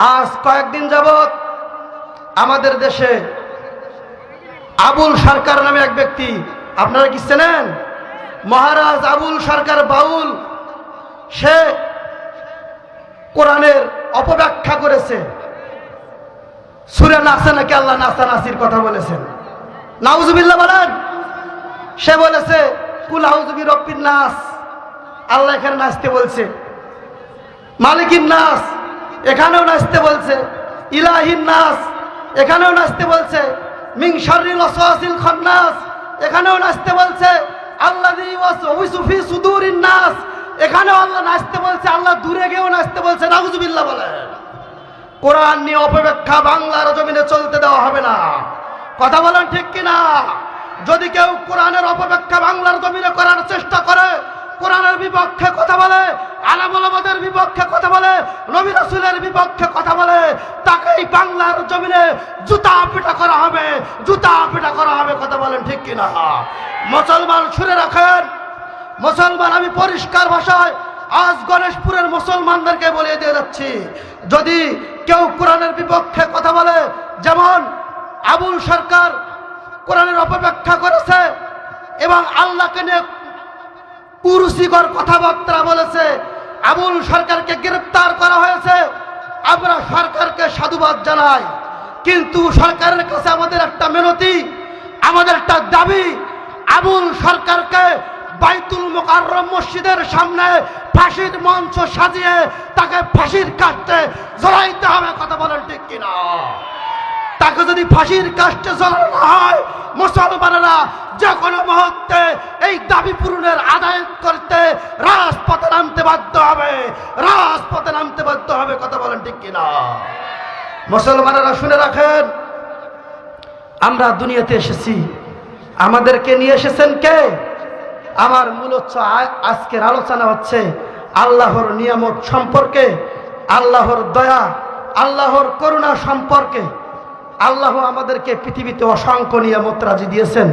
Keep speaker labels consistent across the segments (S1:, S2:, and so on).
S1: আজ কয়েকদিন যাবৎ আমাদের দেশে আবুল সরকার নামে এক ব্যক্তি, আপনারা কি চেনেন? মহারাজ আবুল সরকার বাউল, সে কোরআনের অপব্যাখ্যা করেছে। সুরে নাচে নাকি আল্লাহ নাচা নাসির কথা বলেছেন। নাউজুবিল্লাহ বলেন, সে বলেছে, কুল হাউজুবি রব্বির নাস। আল্লাহ এখানে নাচতে বলছে। মালিকিন নাস এখানেও নাচতে বলছে। ইলাহিন নাস এখানেও নাচতে বলছে। মিং শররিল ওয়াসওয়াসিল খান্নাস, এখানেও নাচতে বলছে। আল্লাযী ওয়াসওয়াসু ফি সুদুরিন নাস, এখানেও আল্লাহ নাচতে বলছে। আল্লাহ দূরে গিয়েও নাচতে বলছে। নাউজুবিল্লাহ বলেন। কোরআন নিয়ে অপব্যাখ্যা বাংলার জমিনে চলতে দেওয়া হবে না। কথা বলেন ঠিক কিনা? যদি কেউ কোরআনের অপব্যাখ্যা বাংলার জমিনে করার চেষ্টা করে, কোরআনের বিপক্ষে কথা বলে আলামদের বিপক্ষে কথা বলে, নবী রাসূলের বিপক্ষে কথা বলে, তাকেই বাংলার জমিনে জুতা পিটা করা হবে, জুতা পিটা করা হবে, কথা বলেন ঠিক কিনা? মুসলমান শুনে রাখেন, মুসলমান আমি পরিষ্কার ভাষায় আজ গণেশপুরের মুসলমানদেরকে বলে দিয়ে যাচ্ছি, যদি কেউ কোরআনের বিপক্ষে কথা বলে, যেমন আবুল সরকার কোরআনের অপব্যাখ্যা করেছে এবং আল্লাহকে নিয়ে কুরুচিকর কথাবার্তা বলেছে আবুল সরকারকে গ্রেপ্তার করা হয়েছে। আমরা সরকারকে সাধুবাদ জানাই। কিন্তু সরকারের কাছে আমাদের একটা মেনতি, আমাদের একটা দাবি। আবুল সরকারকে বাইতুল মোকাররম মসজিদের সামনে ফাঁসির মঞ্চ সাজিয়ে তাকে ফাঁসির কাটতে জড়াইতে হবে। কথা বলেন ঠিক কিনা? তাকে যদি ফাঁসির কাষ্টে জ্বলানো হয়, মুসলমানেরা যে কোনো মুহূর্তে এই দাবি পূরণের আদায় করতে রাজপথে নামতে বাধ্য হবে। রাজপথে নামতে বাধ্য হবে, কথা বলেন ঠিক কিনা? মুসলমানেরা শুনে রাখেন, আমরা দুনিয়াতে এসেছি। আমাদেরকে নিয়ে এসেছেন কে? আমার মূলত আজকের আলোচনা হচ্ছে আল্লাহর নিয়ামত সম্পর্কে, আল্লাহর দয়া, আল্লাহর করুণা সম্পর্কে। আল্লাহ আমাদেরকে পৃথিবীতে অসংখ্য নিয়ামত রাজি দিয়েছেন।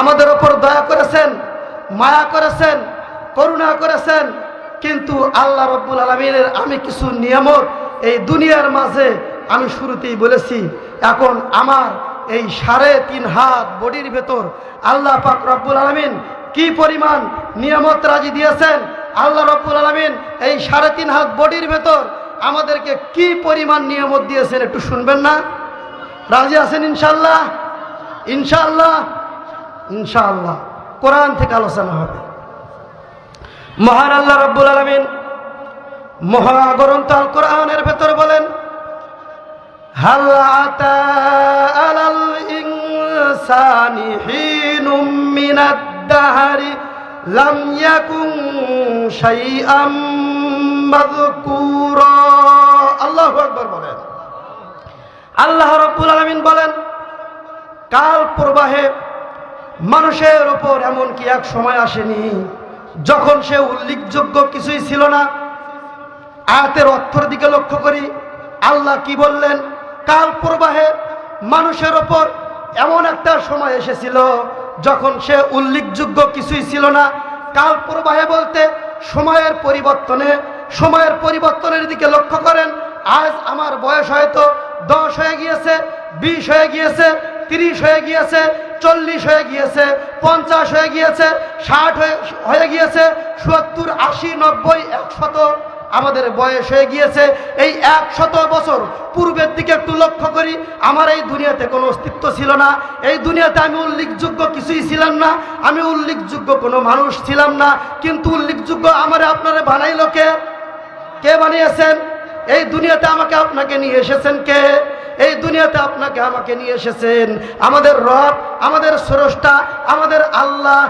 S1: আমাদের ওপর দয়া করেছেন, মায়া করেছেন, করুণা করেছেন। কিন্তু আল্লাহ রব্বুল আলমিনের আমি কিছু নিয়ামত এই দুনিয়ার মাঝে আমি শুরুতেই বলেছি, এখন আমার এই সাড়ে তিন হাত বডির ভেতর আল্লাহ পাক রব্বুল আলমিন কি পরিমাণ নিয়ামত রাজি দিয়েছেন? আল্লাহ রব্বুল আলমিন এই সাড়ে তিন হাত বডির ভেতর আমাদেরকে কি পরিমাণ নিয়ামত দিয়েছেন একটু শুনবেন না? রাজি আছেন ইনশাল্লাহ ইনশাল্লাহ ইনশাআল্লাহ। কোরআন থেকে আলোচনা হবে। মহান আল্লাহ রব্বুল আলমিন মহাগ্রন্থ আল কোরআনের ভেতর বলেন। আল্লাহ বলেন, কাল প্রবাহে মানুষের ওপর এমন কি এক সময় আসেনি যখন সে উল্লেখযোগ্য কিছুই ছিল না? আয়াতের অর্থর দিকে লক্ষ্য করি। আল্লাহ কি বললেন? কাল প্রবাহে মানুষের ওপর এমন একটা সময় এসেছিল যখন সে উল্লেখযোগ্য কিছুই ছিল না। কাল প্রবাহে বলতে সময়ের পরিবর্তনে, সময়ের পরিবর্তনের দিকে লক্ষ্য করেন। আজ আমার বয়স হয়তো দশ হয়ে গিয়েছে বিশ হয়ে গিয়েছে, তিরিশ হয়ে গিয়েছে, চল্লিশ হয়ে গিয়েছে, পঞ্চাশ হয়ে গিয়েছে, ষাট হয়ে গিয়েছে, সত্তর, আশি, নব্বই, একশত আমাদের বয়স হয়ে গিয়েছে। এই একশত বছর পূর্বের দিকে একটু লক্ষ্য করি, আমার এই দুনিয়াতে কোনো অস্তিত্ব ছিল না। এই দুনিয়াতে আমি উল্লেখযোগ্য কিছুই ছিলাম না। আমি উল্লেখযোগ্য কোনো মানুষ ছিলাম না। কিন্তু উল্লেখযোগ্য আমার আপনারা বানাইল কে? কে বানিয়েছেন? এই দুনিয়াতে আমাকে আপনাকে নিয়ে এসেছেন কে? এই দুনিয়াতে আপনাকে আমাকে নিয়ে এসেছেন। আমাদের রব, আমাদের স্রষ্টা, আমাদের আল্লাহ।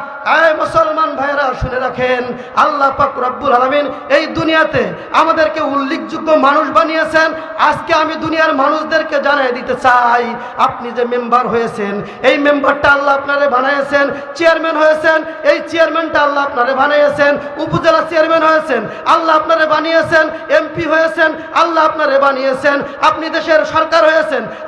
S1: মুসলমান ভাইরা শুনে রাখেন, আল্লাহ পাক রব্বুল আলমিন এই দুনিয়াতে আমাদেরকে উল্লেখযোগ্য মানুষ বানিয়েছেন। আজকে আমি দুনিয়ার মানুষদেরকে জানিয়ে দিতে চাই, আপনি যে মেম্বার হয়েছেন, এই মেম্বারটা আল্লাহ আপনারে বানিয়েছেন, চেয়ারম্যান হয়েছেন, এই চেয়ারম্যানটা আল্লাহ আপনারে বানিয়েছেন, উপজেলা চেয়ারম্যান হয়েছেন, আল্লাহ আপনারে বানিয়েছেন, এমপি হয়েছেন, আল্লাহ আপনারে বানিয়েছেন। আপনি দেশের সরকার হয়েছেন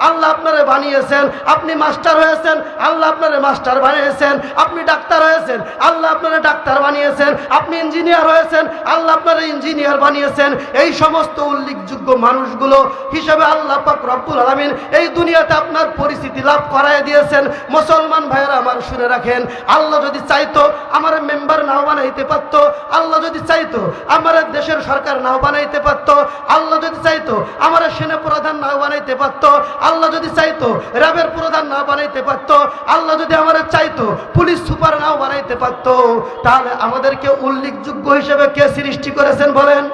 S1: আল্লাহ আপনারে বানিয়েছেন, আপনি মাস্টার হয়েছেন, আল্লাহ আপনারে মাস্টার বানিয়েছেন, আপনি ডাক্তার হয়েছেন, আল্লাহ আপনারা ডাক্তার বানিয়েছেন, আপনি ইঞ্জিনিয়ার হয়েছেন, আল্লাহ আপনারা ইঞ্জিনিয়ার বানিয়েছেন। এই সমস্ত উল্লেখযোগ্য মানুষগুলো হিসাবে আল্লাহ পাক রব্বুল আলমিন এই দুনিয়াতে আপনার পরিস্থিতি লাভ করায় দিয়েছেন। মুসলমান ভাইয়েরা আমার শুনে রাখেন, আল্লাহ যদি চাইতো আমার মেম্বার নাও বানাইতে পারতো, আল্লাহ যদি চাইতো আমার দেশের সরকার নাও বানাইতে পারতো, আল্লাহ যদি চাইতো আমার সেনা প্রধান নাও বানাইতে পারতো আল্লাহ যদি চাইতো র্যাবের প্রধান না বানাইতে পারতো, আল্লাহ যদি আমাদের চাইতো, পুলিশ সুপার নাও বানাইতে পারতো, তাহলে আমাদেরকে উল্লেখযোগ্য হিসেবে কে সৃষ্টি করেছেন বলেন?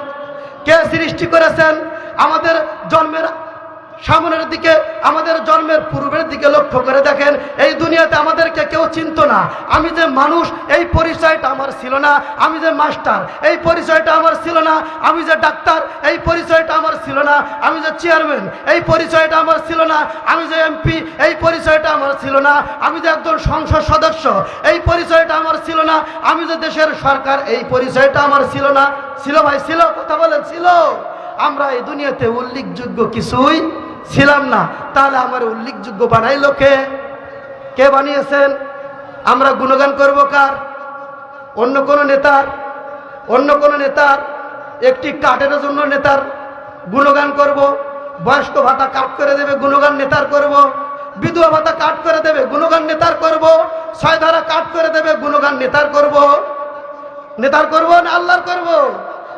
S1: কে সৃষ্টি করেছেন? আমাদের জন্মের সামনের দিকে, আমাদের জন্মের পূর্বের দিকে লক্ষ্য করে দেখেন, এই দুনিয়াতে আমাদেরকে কেউ চিনত না। আমি যে মানুষ, এই পরিচয়টা আমার ছিল না। আমি যে মাস্টার, এই পরিচয়টা আমার ছিল না। আমি যে ডাক্তার, এই পরিচয়টা আমার ছিল না। আমি যে চেয়ারম্যান, এই পরিচয়টা আমার ছিল না। আমি যে এমপি, এই পরিচয়টা আমার ছিল না। আমি যে একজন সংসদ সদস্য, এই পরিচয়টা আমার ছিল না। আমি যে দেশের সরকার, এই পরিচয়টা আমার ছিল না। ছিল ভাই, ছিল, কথা বলেন, ছিল। আমরা এই দুনিয়াতে উল্লেখযোগ্য কিছুই ছিলাম না, তাহলে আমার উল্লেখযোগ্য বানাইলো কে? কে বানিয়েছেন? আমরা গুণগান করব কার? অন্য কোনো নেতার? অন্য কোনো নেতার? একটি কাঠের জন্য নেতার গুণগান করব? বয়স্ক ভাতা কাট করে দেবে, গুণগান নেতার করব? বিধবা ভাতা কাট করে দেবে, গুণগান নেতার করব? ছয় ধারা কাট করে দেবে, গুণগান নেতার করব? নেতার করব না আল্লাহর করব?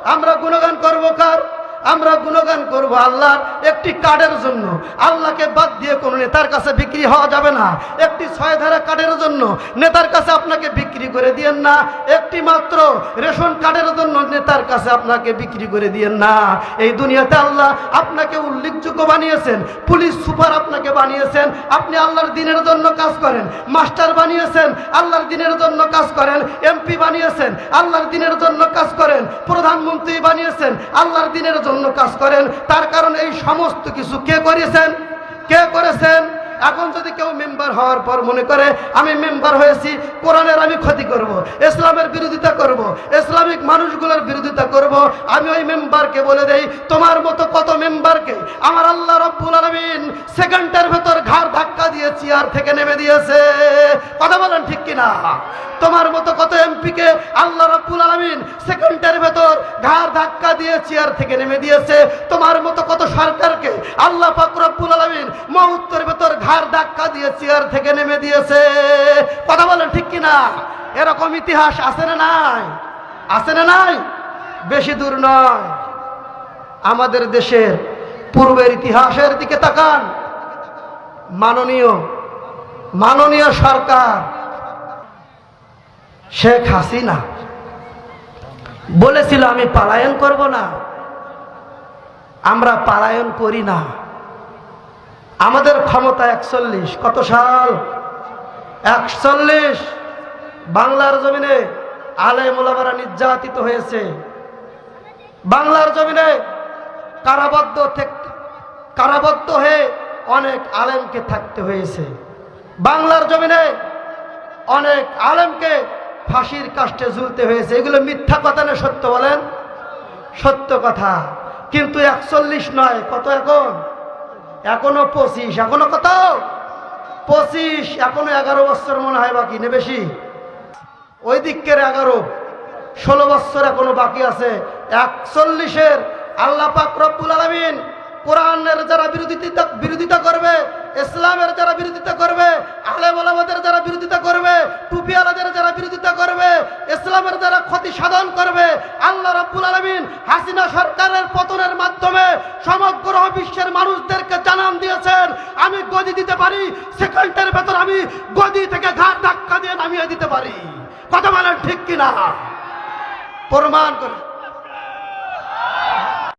S1: আমরা গুণগান করব কার? আমরা গুণগান করব আল্লাহর একটি কার্ডের জন্য। আল্লাহকে বাদ দিয়ে কোনো নেতার কাছে বিক্রি হওয়া যাবে না। একটি ছয় ধারা কার্ডের জন্য নেতার কাছে আপনাকে বিক্রি করে দিয়েন না। একটি মাত্র রেশন কার্ডের জন্য নেতার কাছে আপনাকে বিক্রি করে দিয়েন না। এই দুনিয়াতে আল্লাহ আপনাকে উল্লেখযোগ্য বানিয়েছেন। পুলিশ সুপার আপনাকে বানিয়েছেন। আপনি আল্লাহর দিনের জন্য কাজ করেন। মাস্টার বানিয়েছেন। আল্লাহর দিনের জন্য কাজ করেন। এমপি বানিয়েছেন। আল্লাহর দিনের জন্য কাজ করেন। প্রধানমন্ত্রী বানিয়েছেন। আল্লাহর দিনের জন্য কাজ করেন। তার কারণ এই সমস্ত কিছু কে করেছেন? কে করেছেন? এখন যদি কেউ মেম্বার হওয়ার পর মনে করে, আমি মেম্বার হয়েছি, কোরআনের আমি ক্ষতি করব। ইসলামের বিরোধিতা করব। ইসলামিক মানুষগুলোর বিরোধিতা করব। আমি ওই মেম্বারকে বলে দেই, তোমার মতো কত মেম্বারকে আমার আল্লাহ রব্বুল আলমিন সেকেন্ডের ভেতর ঘাড় ধাক্কা দিয়ে চেয়ার থেকে নেমে দিয়েছে কথা বলেন ঠিক কিনা তোমার মতো কত এমপিকে আল্লাহ রব্বুল আলমিন সেকেন্ডের ভেতর ঘাড় ধাক্কা দিয়ে চেয়ার থেকে নেমে দিয়েছে তোমার মতো কত সরকারকে আল্লাহ পাক আলমিন মুহূর্তের ভেতর ঘাড় ধাক্কা দিয়ে চেয়ার থেকে নেমে দিয়েছে। কথা বলেন ঠিক কিনা? এরকম ইতিহাস আছে না নাই? আছে না নাই? বেশি দূর নয়। আমাদের দেশের পূর্বের ইতিহাসের দিকে তাকান। মাননীয় মাননীয় সরকার শেখ হাসিনা বলেছিল, আমি পালায়ন করব না। আমরা পালায়ন করি না। আমাদের ক্ষমতা একচল্লিশ। কত সাল? একচল্লিশ। বাংলার জমিনে আলে মোলামারা নির্যাতিত হয়েছে। বাংলার জমিনে কারাবদ্ধ কারাবদ্ধ হয়ে অনেক আলেমকে থাকতে হয়েছে। বাংলার জমিনে অনেক আলেমকে ফাঁসির কাষ্টে ঝুলতে হয়েছে। এগুলো মিথ্যা কথা না সত্য বলেন? সত্য কথা। কিন্তু একচল্লিশ নয়। কত এখন? এখনও পঁচিশ, এখনও কত? পঁচিশ, এখনও এগারো বছর মনে হয় বাকি, নে বেশি। ওই দিকের এগারো, ষোলো বছর এখনও বাকি আছে। একচল্লিশের আল্লাহ পাক রব্বুল আলমিন কোরআনের যারা বিরোধিতা বিরোধিতা করবে, ইসলামের যারা বিরোধিতা করবে আলেম ওলামাদের যারা বিরোধিতা করবে, টুপিওয়ালাদের যারা বিরোধিতা করবে, ইসলামের যারা ক্ষতি সাধন করবে, আল্লাহ রাব্বুল আলমিন হাসিনা সরকারের পতনের মাধ্যমে সমগ্র বিশ্বের মানুষদেরকে জানান দিয়েছেন, আমি গদি দিতে পারি, সেকেন্ডের ভেতর আমি গদি থেকে ঘাট ধাক্কা দিয়ে নামিয়ে দিতে পারি। কথা বলেন ঠিক কিনা? প্রমাণ করে।